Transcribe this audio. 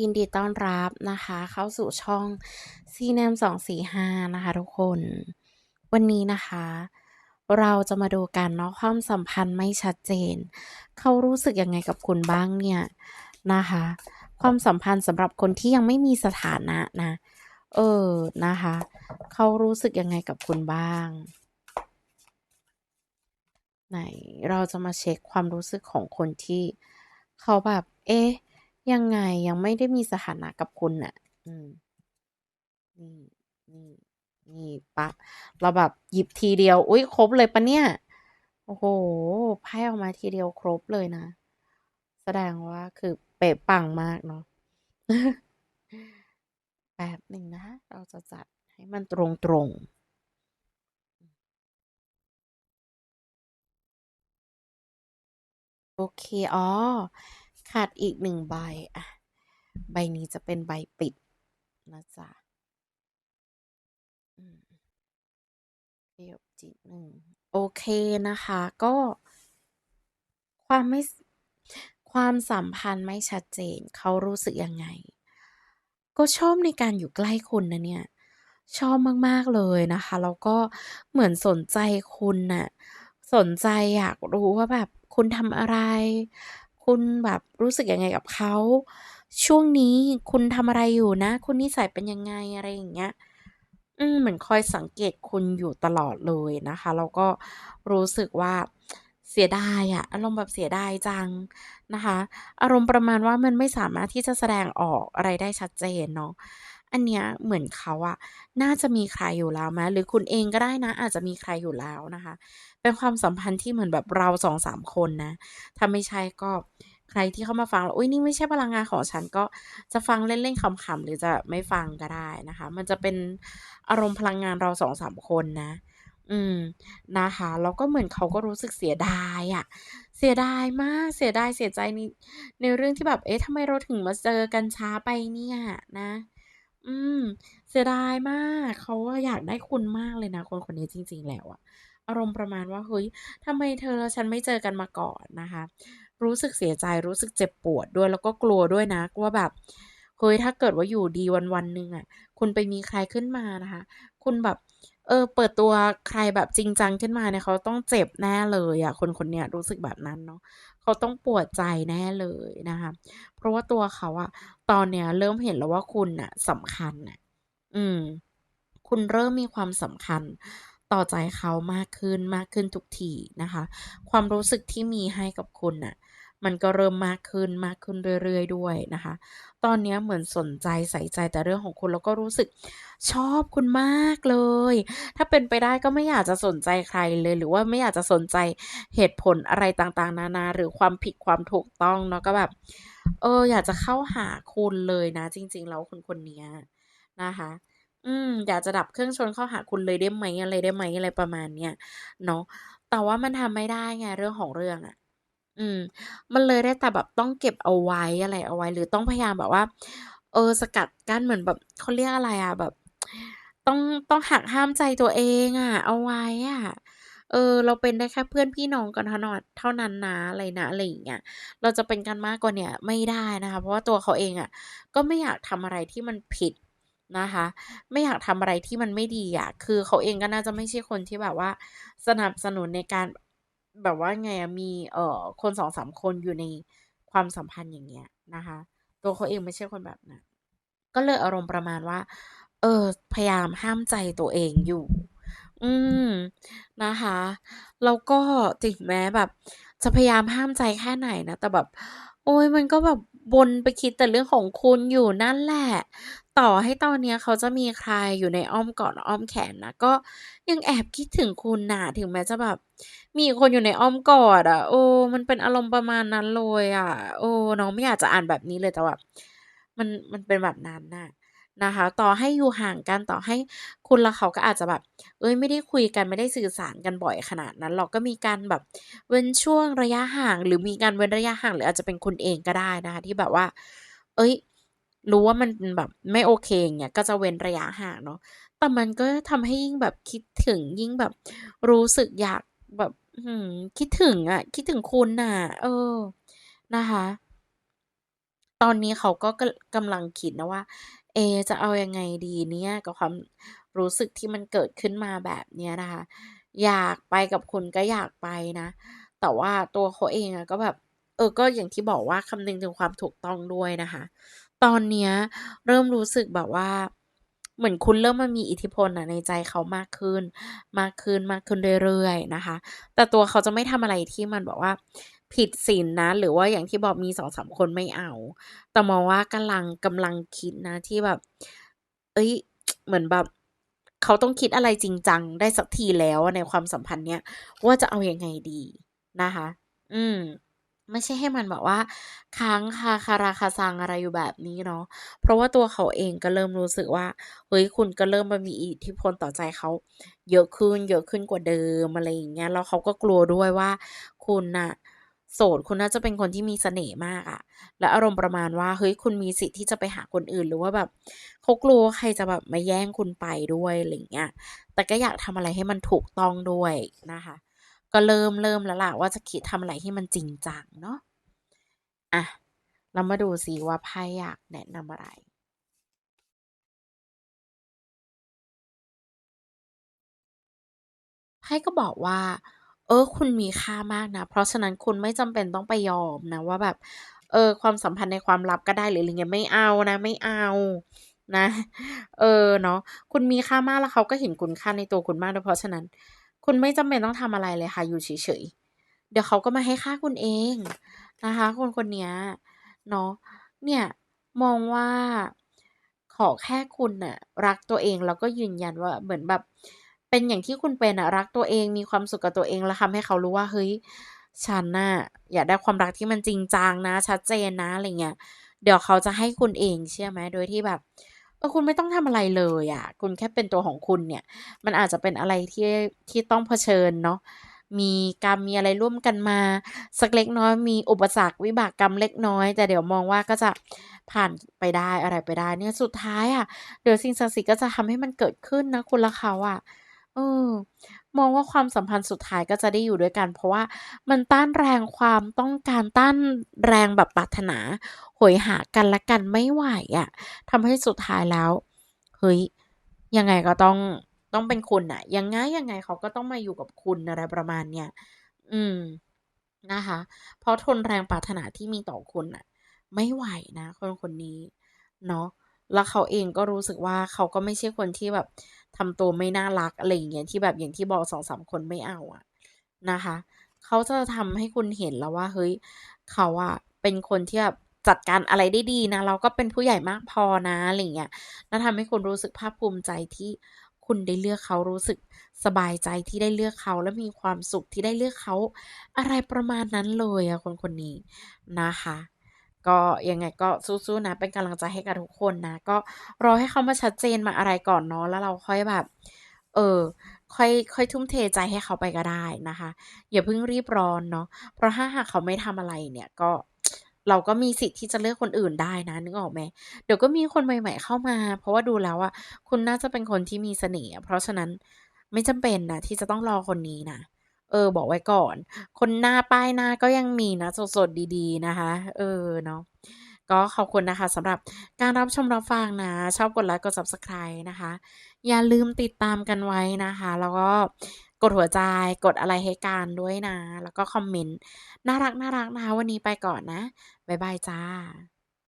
ยินดีต้อนรับนะคะ เข้าสู่ช่อง CNAM 245นะคะทุกคน วันนี้นะคะ เราจะมาดูกันเนาะความสัมพันธ์ไม่ชัดเจน เขารู้สึกยังไงกับคุณบ้างเนี่ยนะคะ ความสัมพันธ์สำหรับคนที่ยังไม่มีสถานะนะ เออนะคะ เขารู้สึกยังไงกับคุณบ้างไหนเราจะมาเช็คความรู้สึกของคนที่ เขาแบบ เอ๊ะ ยังไงยังไม่ได้มีสถานะกับคุณน่ะ อืม นี่ นี่นี่ปะ เราแบบหยิบทีเดียว อุ๊ยครบเลยปะเนี่ย โอ้โหไพ่ออกมาทีเดียวครบเลยนะ แสดงว่าคือเป๊ะปังมากเนาะแป๊บหนึ่งนะ เราจะจัดให้มันตรงๆโอเค อ๋อ ขาดอีกหนึ่งใบอะใบนี้จะเป็นใบปิดนะจ๊ะเดี๋ยวจิหนึ่งโอเคนะคะ ก็ ความไม่ความสัมพันธ์ไม่ชัดเจน เขารู้สึกยังไง ก็ชอบในการอยู่ใกล้คุณนะเนี่ย ชอบมาก ๆ เลยนะคะ แล้วก็เหมือนสนใจคุณน่ะสนใจอยากรู้ว่าแบบคุณทำอะไร คุณแบบรู้สึกยังไงกับเขา ช่วงนี้คุณทำอะไรอยู่นะ คุณนิสัยเป็นยังไงอะไรอย่างเงี้ย อืมเหมือนคอยสังเกตคุณอยู่ตลอดเลยนะคะ แล้วก็รู้สึกว่าเสียดายอะอารมณ์แบบเสียดายจังนะคะ อารมณ์ประมาณว่ามันไม่สามารถที่จะแสดงออกอะไรได้ชัดเจนเนาะ อันเนี้ยเหมือนเขาอะน่าจะมีใครอยู่แล้วไหมหรือคุณเองก็ได้นะ อาจจะมีใครอยู่แล้วนะคะ เป็นความสัมพันธ์ที่เหมือนแบบเรา2-3คนนะถ้าไม่ใช่ก็ใครที่เข้ามาฟังแล้วอุ๊ยนี่ไม่ใช่พลังงานของฉันก็จะฟังเล่นๆขำๆหรือจะไม่ฟังก็ได้นะคะ มันจะเป็นอารมณ์พลังงานเรา2-3คนนะ อืมนะคะแล้วก็เหมือนเขาก็รู้สึกเสียดายอะเสียดายมากเสียดายเสียใจในในเรื่องที่แบบเอ๊ะทำไมเราถึงมาเจอกันช้าไปเนี่ยนะ อืม เสียดายมาก เขาอะอยากได้คุณมากเลยนะ คนคนนี้จริง ๆ แล้วอะ อารมณ์ประมาณว่า เฮ้ย ทำไมเธอและฉันไม่เจอกันมาก่อน นะคะ รู้สึกเสียใจ รู้สึกเจ็บปวดด้วย แล้วก็กลัวด้วยนะว่าแบบ เฮ้ย ถ้าเกิดว่าอยู่ดีวัน ๆ หนึ่งอะ คุณไปมีใครขึ้นมานะคะ คุณแบบ เออ เปิดตัวใครแบบจริงจังขึ้นมาเนี่ยเขาต้องเจ็บแน่เลยอะคนคนเนี้ยรู้สึกแบบนั้นเนาะเขาต้องปวดใจแน่เลยนะคะ เพราะว่าตัวเขาอะตอนเนี้ยเริ่มเห็นแล้วว่าคุณน่ะสำคัญน่ะอืม คุณเริ่มมีความสำคัญต่อใจเขามากขึ้นมากขึ้นทุกทีนะคะ ความรู้สึกที่มีให้กับคุณน่ะ มันก็เริ่มมากขึ้นมากขึ้นเรื่อย ๆ ด้วยนะคะ ตอนนี้เหมือนสนใจใส่ใจแต่เรื่องของคุณแล้วก็รู้สึกชอบคุณมากเลย ถ้าเป็นไปได้ก็ไม่อยากจะสนใจใครเลย หรือว่าไม่อยากจะสนใจเหตุผลอะไรต่างๆ นานาหรือความผิดความถูกต้องเนาะก็แบบ เออ อยากจะเข้าหาคุณเลยนะ จริง ๆ แล้วคนคนนี้นะคะ อืม อยากจะดับเครื่องชนเข้าหาคุณเลยได้ไหมอะไรได้ไหมอะไรประมาณเนี้ยเนาะแต่ว่ามันทำไม่ได้ไงเรื่องของเรื่องอะ อืม มันเลยได้แต่แบบต้องเก็บเอาไว้อะไรเอาไว้ หรือต้องพยายามแบบว่า เออ สกัดกั้นเหมือนแบบเขาเรียกอะไรอะแบบ ต้องต้องหักห้ามใจตัวเองอะเอาไว้อะเออ เราเป็นได้แค่เพื่อนพี่น้องกันเท่านอนเท่านั้นนะอะไรนะอะไรอย่างเงี้ยเราจะเป็นกันมากกว่าเนี้ยไม่ได้นะคะ เพราะว่าตัวเขาเองอะก็ไม่อยากทำอะไรที่มันผิดนะคะ ไม่อยากทำอะไรที่มันไม่ดีอะคือเขาเองก็น่าจะไม่ใช่คนที่แบบว่า สนับสนุนในการ แบบว่าไงมีเอ่อคนสองสามคนอยู่ในความสัมพันธ์อย่างเงี้ยนะคะ ตัวเขาเองไม่ใช่คนแบบนั้นก็เลยอารมณ์ประมาณว่า เออพยายามห้ามใจตัวเองอยู่ อืมนะคะแล้วก็ถึงแม้แบบ จะพยายามห้ามใจแค่ไหนนะแต่แบบ โอ้ยมันก็แบบ วนไปคิดแต่เรื่องของคุณอยู่นั่นแหละ ต่อให้ตอนนี้เขาจะมีใครอยู่ในอ้อมกอดอ้อมแขนนะก็ยังแอบคิดถึงคุณน่ะถึงแม้จะแบบ มีคนอยู่ในอ้อมกอดอะเออมันเป็นอารมณ์ประมาณนั้นเลยอะเออเนาะไม่อยากจะอ่านแบบนี้เลยแต่ว่ามันมันเป็นแบบนั้นน่ะ นะคะ ต่อให้อยู่ห่างกันต่อให้คุณและเขาก็อาจจะแบบเฮ้ยไม่ได้คุยกันไม่ได้สื่อสารกันบ่อยขนาดนั้นหรอกก็มีการแบบเว้นช่วงระยะห่าง หรือมีการเว้นระยะห่าง หรืออาจจะเป็นคุณเองก็ได้นะคะ ที่แบบว่าเฮ้ย รู้ว่ามันแบบไม่โอเคเงี้ยก็จะเว้นระยะห่างเนาะแต่มันก็ทำให้ยิ่งแบบคิดถึงยิ่งแบบ รู้สึกอยากแบบคิดถึงอะคิดถึงคุณน่ะ เออนะคะ ตอนนี้เขาก็กกำลังคิดนะว่า เอจะเอายังไงดีเนี่ยกับความรู้สึกที่มันเกิดขึ้นมาแบบเนี้ยนะคะ อยากไปกับคุณก็อยากไปนะ แต่ว่าตัวเขาเองอะก็แบบเออก็อย่างที่บอกว่าคำนึงถึงความถูกต้องด้วยนะคะ ตอนเนี้ยเริ่มรู้สึกแบบว่า เหมือนคุณเริ่มมามีอิทธิพลน่ะในใจเขามากขึ้น มากขึ้นมากขึ้นเรื่อยๆนะคะ แต่ตัวเขาจะไม่ทำอะไรที่มันแบบว่า ผิดศีลนะ หรือว่าอย่างที่บอกมี2-3คนไม่เอา แต่มองว่ากำลังกำลังคิดนะที่แบบเฮ้ย เหมือนแบบเขาต้องคิดอะไรจริงจังได้สักทีแล้วในความสัมพันธ์เนี้ยว่าจะเอายังไงดีนะคะ อืมไม่ใช่ให้มันแบบว่า ค้างคาคาราคาซังอะไรอยู่แบบนี้เนาะเพราะว่าตัวเขาเองก็เริ่มรู้สึกว่าเฮ้ยคุณก็เริ่มมามีอิทธิพลต่อใจเขา เยอะขึ้น เยอะขึ้นกว่าเดิมอะไรอย่างเงี้ยแล้วเขาก็กลัวด้วยว่า คุณน่ะ โสดคุณน่าจะเป็นคนที่มีเสน่ห์มากอะแล้วอารมณ์ประมาณว่าเฮ้ยคุณมีสิทธิ์ที่จะไปหาคนอื่นหรือว่าแบบเขากลัวใครจะแบบมาแย่งคุณไปด้วยอะไรเงี้ยแต่ก็อยากทำอะไรให้มันถูกต้องด้วยนะคะ ก็เริ่มเริ่มแล้วล่ะว่าจะคิดทำอะไรให้มันจริงจังเนาะอะเรามาดูซิว่าไพ่อยากแนะนำอะไร?ไพ่ก็บอกว่า เออ คุณมีค่ามากนะ เพราะฉะนั้นคุณไม่จำเป็นต้องไปยอมนะว่าแบบ เออ ความสัมพันธ์ในความลับก็ได้หรืออะไรเงี้ยไม่เอานะ ไม่เอานะ เออเนาะคุณมีค่ามากแล้วเขาก็เห็นคุณค่าในตัวคุณมากด้วยเพราะฉะนั้น คุณไม่จำเป็นต้องทำอะไรเลยค่ะ อยู่เฉยๆเดี๋ยวเขาก็มาให้ค่าคุณเองนะคะ คนคนเนี้ยเนาะเนี่ยมองว่าขอแค่คุณน่ะรักตัวเองแล้วก็ยืนยันว่าเหมือนแบบ เป็นอย่างที่คุณเป็นอะรักตัวเองมีความสุขกับตัวเองแล้วทำให้เขารู้ว่าเฮ้ยฉันน่ะอยากได้ความรักที่มันจริงจังนะ ชัดเจนนะอะไรเงี้ยเดี๋ยวเขาจะให้คุณเองเชื่อไหมโดยที่แบบเออคุณไม่ต้องทำอะไรเลยอะคุณแค่เป็นตัวของคุณเนี่ย มันอาจจะเป็นอะไรที่ที่ต้องเผชิญเนาะมีกรรมมีอะไรร่วมกันมา สักเล็กน้อยมีอุปสรรควิบากกรรมเล็กน้อย แต่เดี๋ยวมองว่าก็จะผ่านไปได้อะไรไปได้เนี่ยสุดท้ายอะเดี๋ยวสิ่งศักดิ์สิทธิ์ก็จะทำให้มันเกิดขึ้นนะคุณและเขาอะ เออ มองว่าความสัมพันธ์สุดท้ายก็จะได้อยู่ด้วยกัน เพราะว่ามันต้านแรงความต้องการต้านแรงแบบปรารถนาโหยหากันและกันไม่ไหวอะทำให้สุดท้ายแล้ว เฮ้ย ยังไงก็ต้องต้องเป็นคุณน่ะ ยังไงยังไงเขาก็ต้องมาอยู่กับคุณอะไรประมาณเนี้ยอืมนะคะ เพราะทนแรงปรารถนาที่มีต่อคุณน่ะ ไม่ไหวนะคนคนนี้ เนาะแล้วเขาเองก็รู้สึกว่าเขาก็ไม่ใช่คนที่แบบ ทำตัวไม่น่ารักอะไรอย่างเงี้ยที่แบบอย่างที่บอก2-3คนไม่เอาอะนะคะ เขาจะทำให้คุณเห็นแล้วว่าเฮ้ยเขาอะเป็นคนที่แบบจัดการอะไรได้ดีนะแล้วก็เป็นผู้ใหญ่มากพอนะอะไรเงี้ยแล้วทำให้คุณรู้สึกภาคภูมิใจที่คุณได้เลือกเขารู้สึกสบายใจที่ได้เลือกเขาและมีความสุขที่ได้เลือกเขา อะไรประมาณนั้นเลยอะคนคนนี้นะคะ ก็ยังไงก็สู้ๆนะ เป็นกำลังใจให้กับทุกคนนะ ก็รอให้เขามาชัดเจนมาอะไรก่อนเนาะแล้วเราค่อยแบบ เออค่อยค่อยทุ่มเทใจให้เขาไปก็ได้นะคะ อย่าเพิ่งรีบร้อนเนาะเพราะถ้าหากเขาไม่ทำอะไรเนี่ยก็เราก็มีสิทธิ์ที่จะเลือกคนอื่นได้นะนึกออกไหมเดี๋ยวก็มีคนใหม่ ๆ เข้ามา เพราะว่าดูแล้วอะคุณน่าจะเป็นคนที่มีเสน่ห์เพราะฉะนั้นไม่จำเป็นนะที่จะต้องรอคนนี้นะ เออ บอกไว้ก่อน คนหน้าป้ายหน้าก็ยังมีนะสดๆดีๆนะคะ เออเนาะก็ขอบคุณนะคะสำหรับการรับชมรับฟังนะ ชอบกดไลค์กด Subscribe นะคะ อย่าลืมติดตามกันไว้นะคะ แล้วก็กดหัวใจกดอะไรให้กันด้วยนะ แล้วก็คอมเมนต์ น่ารักๆนะคะ วันนี้ไปก่อนนะ บ๊ายบายจ้ะ